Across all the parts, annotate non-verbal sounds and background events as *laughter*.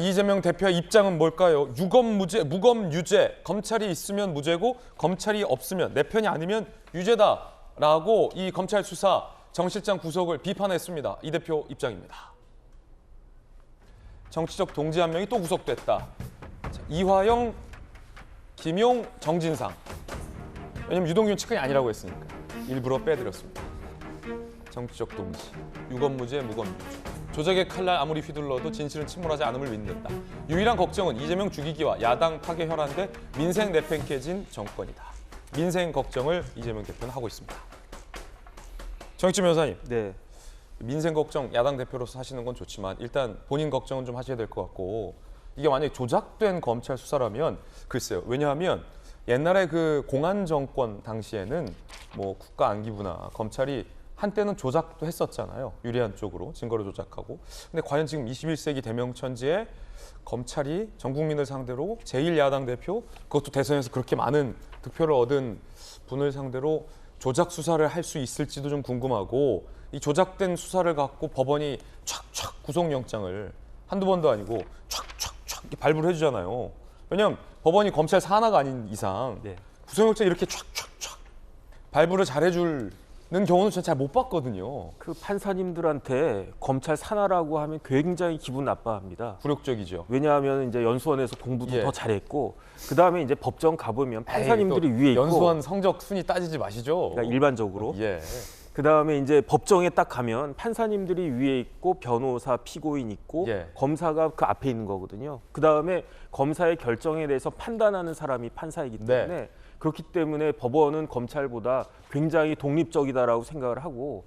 이재명 대표의 입장은 뭘까요? 유검 무죄, 무검 유죄. 검찰이 있으면 무죄고 검찰이 없으면 내 편이 아니면 유죄다라고 이 검찰 수사 정 실장 구속을 비판했습니다. 이 대표 입장입니다. 정치적 동지 한 명이 또 구속됐다. 자, 이화영, 김용, 정진상. 왜냐면 유동규는 측근이 아니라고 했으니까 일부러 빼드렸습니다. 정치적 동지, 유검 무죄, 무검 유죄. 조작의 칼날 아무리 휘둘러도 진실은 침몰하지 않음을 믿는다. 유일한 걱정은 이재명 죽이기와 야당 파괴 혈안돼 민생 내팽개진 정권이다. 민생 걱정을 이재명 대표는 하고 있습니다. 정치 변호사님, 네. 민생 걱정 야당 대표로서 하시는 건 좋지만 일단 본인 걱정은 좀 하셔야 될 것 같고 이게 만약에 조작된 검찰 수사라면 글쎄요. 왜냐하면 옛날에 그 공안 정권 당시에는 뭐 국가 안기부나 검찰이 한때는 조작도 했었잖아요. 유리한 쪽으로 증거를 조작하고. 근데 과연 지금 21세기 대명천지에 검찰이 전 국민을 상대로 제1야당 대표 그것도 대선에서 그렇게 많은 득표를 얻은 분을 상대로 조작 수사를 할 수 있을지도 좀 궁금하고 이 조작된 수사를 갖고 법원이 촥촥 구속영장을 한두 번도 아니고 촥촥촥 발부를 해주잖아요. 왜냐하면 법원이 검찰 산하가 아닌 이상 네. 구속영장 이렇게 촥촥촥 발부를 잘해주 는 경우는 저는 잘못 봤거든요. 그 판사님들한테 검찰 산하라고 하면 굉장히 기분 나빠합니다. 굴욕적이죠. 왜냐하면 이제 연수원에서 공부도 예. 더 잘했고 그 다음에 이제 법정 가보면 판사님들이 에이, 또 위에 있고 연수원 성적 순위 따지지 마시죠. 그러니까 일반적으로 예. 그 다음에 이제 법정에 딱 가면 판사님들이 위에 있고 변호사, 피고인 있고 예. 검사가 그 앞에 있는 거거든요. 그 다음에 검사의 결정에 대해서 판단하는 사람이 판사이기 네. 때문에 그렇기 때문에 법원은 검찰보다 굉장히 독립적이다라고 생각을 하고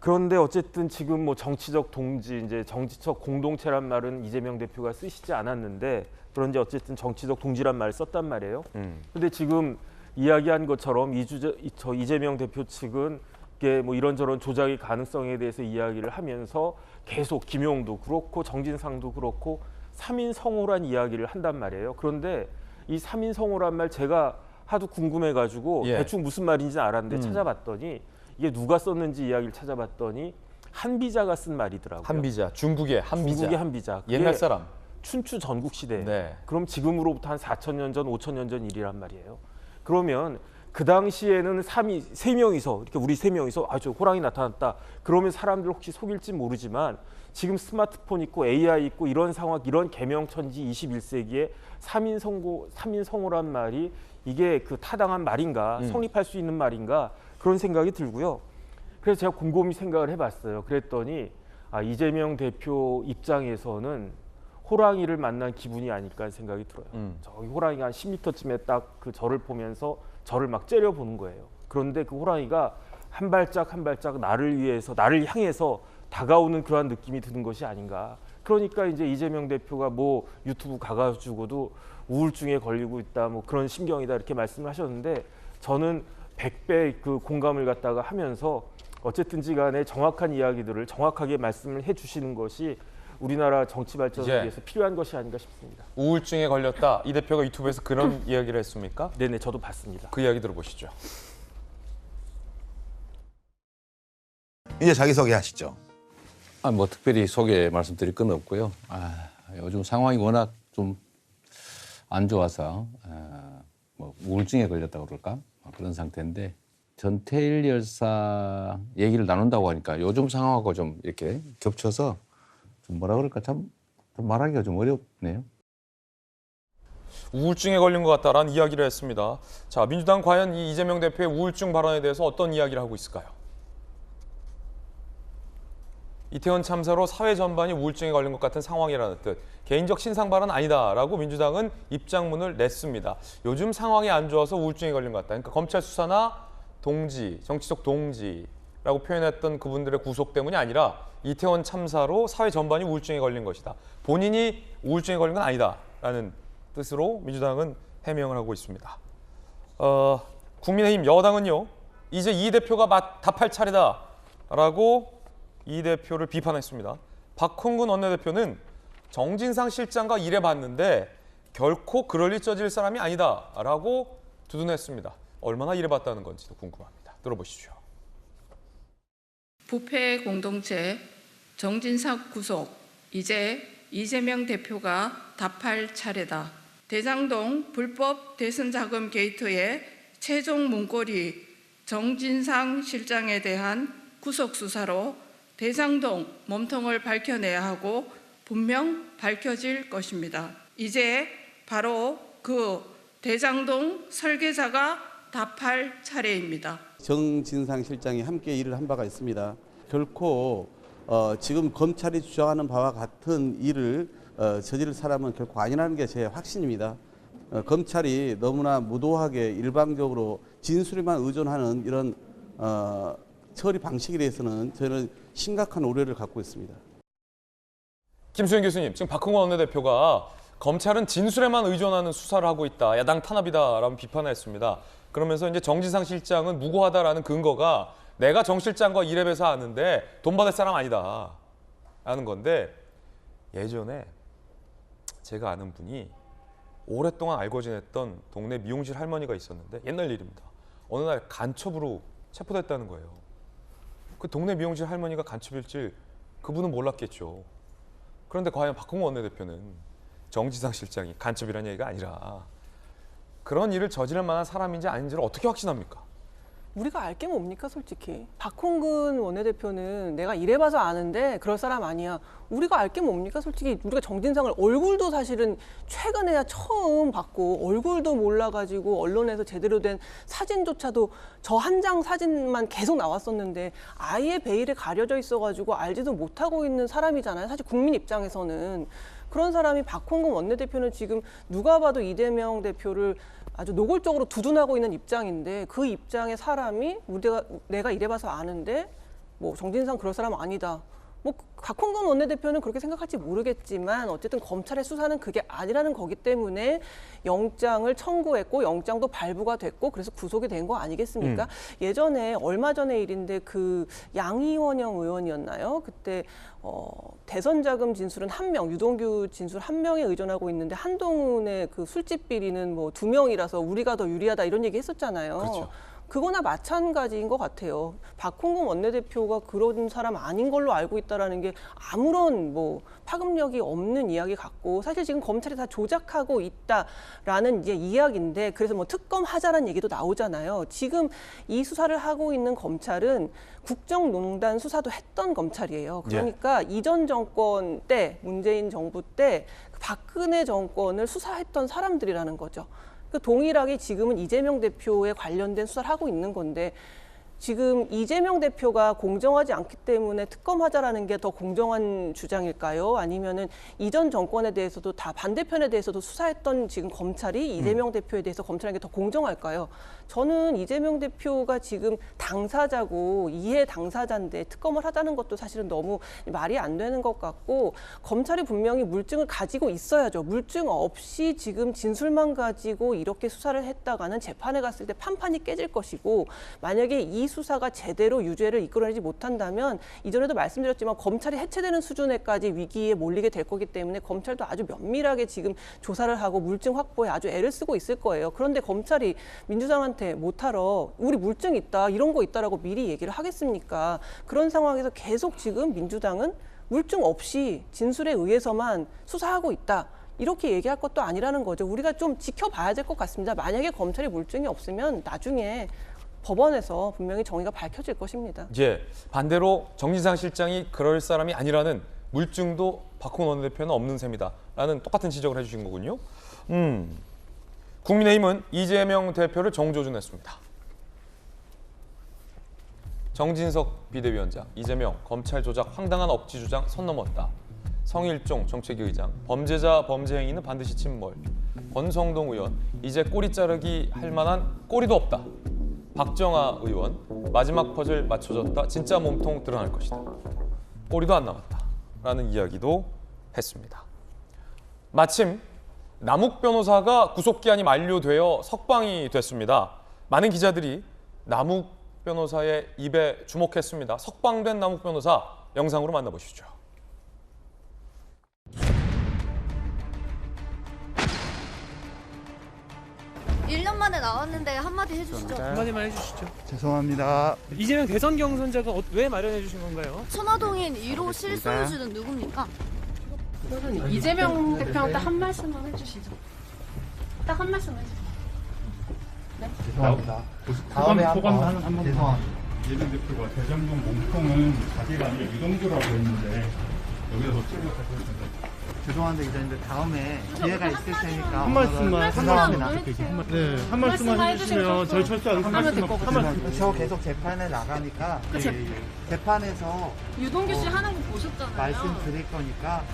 그런데 어쨌든 지금 뭐 정치적 동지 이제 정치적 공동체란 말은 이재명 대표가 쓰시지 않았는데 그런지 어쨌든 정치적 동지란 말을 썼단 말이에요. 음. 근데 지금 이야기한 것처럼 이주저, 이- 저 이재명 대표 측은 이게 뭐 이런저런 조작의 가능성에 대해서 이야기를 하면서 계속 김용도 그렇고 정진상도 그렇고 삼인 성호란 이야기를 한단 말이에요. 그런데 이 삼인 성호란 말 제가 하도 궁금해가지고 예. 대충 무슨 말인지 알았는데 음. 찾아봤더니 이게 누가 썼는지 이야기를 찾아봤더니 한비자가 쓴 말이더라고요. 한비자, 중국의 한비자. 중국의 한비자. 옛날 사람. 춘추 전국 시대. 네. 그럼 지금으로부터 한 4천 년 전, 5천 년 전 일이란 말이에요. 그러면 그 당시에는 삼이 세 명이서 이렇게 우리 세 명이서 아 저 호랑이 나타났다. 그러면 사람들 혹시 속일지 모르지만 지금 스마트폰 있고 AI 있고 이런 상황 이런 개명천지 21세기에 삼인 성고 삼인 성호란 말이 이게 그 타당한 말인가 음. 성립할 수 있는 말인가 그런 생각이 들고요. 그래서 제가 곰곰이 생각을 해봤어요. 그랬더니 아, 이재명 대표 입장에서는 호랑이를 만난 기분이 아닐까 하는 생각이 들어요. 음. 저기 호랑이가 한 10m쯤에 딱 그 저를 보면서 저를 막 째려 보는 거예요. 그런데 그 호랑이가 한 발짝 한 발짝 나를 위해서 나를 향해서 다가오는 그러한 느낌이 드는 것이 아닌가. 그러니까 이제 이재명 대표가 뭐 유튜브 가가지고도 우울증에 걸리고 있다 뭐 그런 심경이다 이렇게 말씀을 하셨는데 저는 100배 그 공감을 갖다가 하면서 어쨌든지 간에 정확한 이야기들을 정확하게 말씀을 해 주시는 것이 우리나라 정치 발전을 이제 위해서 필요한 것이 아닌가 싶습니다. 우울증에 걸렸다. 이 대표가 유튜브에서 그런 *laughs* 이야기를 했습니까? 네네 저도 봤습니다. 그 이야기 들어보시죠. 이제 자기 소개 하시죠. 아, 뭐 특별히 소개 말씀드릴 건 없고요. 아, 요즘 상황이 워낙 좀 안 좋아서 아, 뭐 우울증에 걸렸다고 그럴까 뭐 그런 상태인데 전태일 열사 얘기를 나눈다고 하니까 요즘 상황하고 좀 이렇게 겹쳐서 좀 뭐라 그럴까 참, 좀 말하기가 좀 어렵네요. 우울증에 걸린 것 같다라는 이야기를 했습니다. 자, 민주당 과연 이 이재명 대표의 우울증 발언에 대해서 어떤 이야기를 하고 있을까요? 이태원 참사로 사회 전반이 우울증에 걸린 것 같은 상황이라는 뜻. 개인적 신상 발언 아니다라고 민주당은 입장문을 냈습니다. 요즘 상황이 안 좋아서 우울증에 걸린 것 같다. 그러니까 검찰 수사나 동지, 정치적 동지라고 표현했던 그분들의 구속 때문이 아니라 이태원 참사로 사회 전반이 우울증에 걸린 것이다. 본인이 우울증에 걸린 건 아니다라는 뜻으로 민주당은 해명을 하고 있습니다. 어, 국민의힘 여당은요 이제 이 대표가 맞- 답할 차례다라고 이 대표를 비판했습니다. 박홍근 원내대표는 정진상 실장과 일해봤는데 결코 그럴 일 저질 사람이 아니다라고 두둔했습니다. 얼마나 일해봤다는 건지도 궁금합니다. 들어보시죠. 부패 공동체 정진석 구속 이제 이재명 대표가 답할 차례다. 대장동 불법 대선 자금 게이트의 최종 문고리 정진상 실장에 대한 구속 수사로 대장동 몸통을 밝혀내야 하고 분명 밝혀질 것입니다. 이제 바로 그 대장동 설계자가 답할 차례입니다. 정진상 실장이 함께 일을 한 바가 있습니다. 결코 어, 지금 검찰이 주장하는 바와 같은 일을 어, 저지를 사람은 결코 아니라는 게 제 확신입니다. 어, 검찰이 너무나 무도하게 일방적으로 진술에만 의존하는 이런 어, 처리 방식에 대해서는 저는 심각한 우려를 갖고 있습니다. 김수현 교수님, 지금 박홍원 원내대표가 검찰은 진술에만 의존하는 수사를 하고 있다. 야당 탄압이다라는 비판을 했습니다. 그러면서 이제 정진상 실장은 무고하다라는 근거가 내가 정 실장과 일해서 아는데 돈 받을 사람 아니다. 라는 건데 예전에 제가 아는 분이 오랫동안 알고 지냈던 동네 미용실 할머니가 있었는데 옛날 일입니다. 어느 날 간첩으로 체포됐다는 거예요. 그 동네 미용실 할머니가 간첩일 줄 그분은 몰랐겠죠. 그런데 과연 박홍원 원내대표는 정지상 실장이 간첩이라는 얘기가 아니라 그런 일을 저지를 만한 사람인지 아닌지를 어떻게 확신합니까? 우리가 알 게 뭡니까 솔직히? 박홍근 원내대표는 내가 일해봐서 아는데 그럴 사람 아니야. 우리가 알 게 뭡니까 솔직히? 우리가 정진상을 얼굴도 사실은 최근에야 처음 봤고 얼굴도 몰라가지고 언론에서 제대로 된 사진조차도 저 한 장 사진만 계속 나왔었는데 아예 베일에 가려져 있어가지고 알지도 못하고 있는 사람이잖아요 사실 국민 입장에서는. 그런 사람이 박홍근 원내대표는 지금 누가 봐도 이재명 대표를 아주 노골적으로 두둔하고 있는 입장인데 그 입장의 사람이 우리가 내가 이래봐서 아는데 뭐 정진상 그럴 사람 아니다. 뭐 박홍근 원내대표는 그렇게 생각할지 모르겠지만 어쨌든 검찰의 수사는 그게 아니라는 거기 때문에 영장을 청구했고 영장도 발부가 됐고 그래서 구속이 된 거 아니겠습니까? 예전에 얼마 전의 일인데 그 양이원영 의원이었나요? 그때 어, 대선 자금 진술은 한 명, 유동규 진술 한 명에 의존하고 있는데 한동훈의 그 술집 비리는 뭐 두 명이라서 우리가 더 유리하다 이런 얘기 했었잖아요. 그렇죠. 그거나 마찬가지인 것 같아요. 박홍근 원내대표가 그런 사람 아닌 걸로 알고 있다라는 게 아무런 뭐 파급력이 없는 이야기 같고 사실 지금 검찰이 다 조작하고 있다라는 이제 이야기인데 그래서 뭐 특검 하자라는 얘기도 나오잖아요. 지금 이 수사를 하고 있는 검찰은 국정농단 수사도 했던 검찰이에요. 그러니까 이전 정권 때 문재인 정부 때그 박근혜 정권을 수사했던 사람들이라는 거죠. 그 동일하게 지금은 이재명 대표에 관련된 수사를 하고 있는 건데 지금 이재명 대표가 공정하지 않기 때문에 특검하자라는 게 더 공정한 주장일까요? 아니면은 이전 정권에 대해서도 다 반대편에 대해서도 수사했던 지금 검찰이 이재명 대표에 대해서 검찰하는 게더 공정할까요? 저는 이재명 대표가 지금 당사자고 이해 당사자인데 특검을 하자는 것도 사실은 너무 말이 안 되는 것 같고 검찰이 분명히 물증을 가지고 있어야죠. 물증 없이 지금 진술만 가지고 이렇게 수사를 했다가는 재판에 갔을 때 판판이 깨질 것이고 만약에 이 수사가 제대로 유죄를 이끌어내지 못한다면 이전에도 말씀드렸지만 검찰이 해체되는 수준에까지 위기에 몰리게 될 거기 때문에 검찰도 아주 면밀하게 지금 조사를 하고 물증 확보에 아주 애를 쓰고 있을 거예요. 그런데 검찰이 민주당한테 못하러 우리 물증 있다 이런 거 있다라고 미리 얘기를 하겠습니까? 그런 상황에서 계속 지금 민주당은 물증 없이 진술에 의해서만 수사하고 있다. 이렇게 얘기할 것도 아니라는 거죠. 우리가 좀 지켜봐야 될 것 같습니다. 만약에 검찰이 물증이 없으면 나중에 법원에서 분명히 정의가 밝혀질 것입니다. 이제 반대로 정진상 실장이 그럴 사람이 아니라는 물증도 박홍원 원내대표는 없는 셈이다. 라는 똑같은 지적을 해주신 거군요. 음, 국민의힘은 이재명 대표를 정조준했습니다. 정진석 비대위원장, 이재명 검찰 조작 황당한 억지 주장 선 넘었다. 성일종 정책위 의장, 범죄자 범죄 행위는 반드시 침몰. 권성동 의원, 이제 꼬리 자르기 할 만한 꼬리도 없다. 박정아 의원, 마지막 퍼즐 맞춰졌다. 진짜 몸통 드러날 것이다. 꼬리도 안 남았다. 라는 이야기도 했습니다. 마침 남욱 변호사가 구속기한이 만료되어 석방이 됐습니다. 많은 기자들이 남욱 변호사의 입에 주목했습니다. 석방된 남욱 변호사 영상으로 만나보시죠. 나왔는데 한마디 해주시죠. 한마디만 해주시죠. 죄송합니다. 이재명 대선 경선자가 어- 왜 마련해 주신 건가요? 천화동인 1호 실소유주는 누굽니까? 그러면 이재명 대표한테 한 말씀만 해주시죠. 딱 한 말씀 해주세요. 죄송합니다. 다음에 한번 죄송합니다. 이재명 대표가 대장동 몸통은 자기가 아니라 유동규라고 했는데 여기서 죄송한데 기자님들 다음에 기회가 있을 테니까 한 말씀만 죄송합니다. 네, 한 말씀만 해주시면 저희 철저하게 한 말씀만 한 말씀 저 계속 재판에 나가니까. 예, 예. 재판에서 유동규 씨 어, 하는 거 보셨잖아요. 말씀드릴 거니까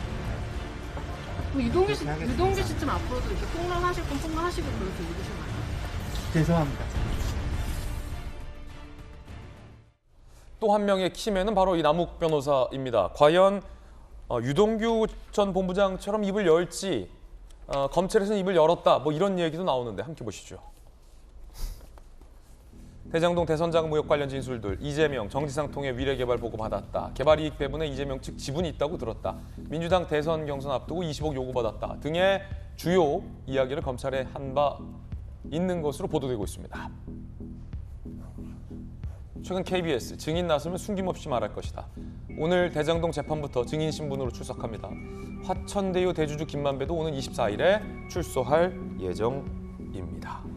뭐 유동규 씨, 그렇게 하겠습니다. 유동규 씨좀 앞으로도 이렇게 폭로하실 건 폭로하시고 그렇게 읽으시나요? 죄송합니다. 또 한 명의 키맨은 바로 이 남욱 변호사입니다. 과연 어, 유동규 전 본부장처럼 입을 열지 어, 검찰에서는 입을 열었다 뭐 이런 얘기도 나오는데 함께 보시죠. 대장동 대선자금 무역 관련 진술들 이재명 정지상 통해 위례개발 보고 받았다 개발 이익 배분에 이재명 측 지분이 있다고 들었다 민주당 대선 경선 앞두고 20억 요구받았다 등의 주요 이야기를 검찰에 한 바 있는 것으로 보도되고 있습니다. 최근 KBS 증인 나서면 숨김없이 말할 것이다. 오늘 대장동 재판부터 증인 신분으로 출석합니다. 화천대유 대주주 김만배도 오는 24일에 출소할 예정입니다.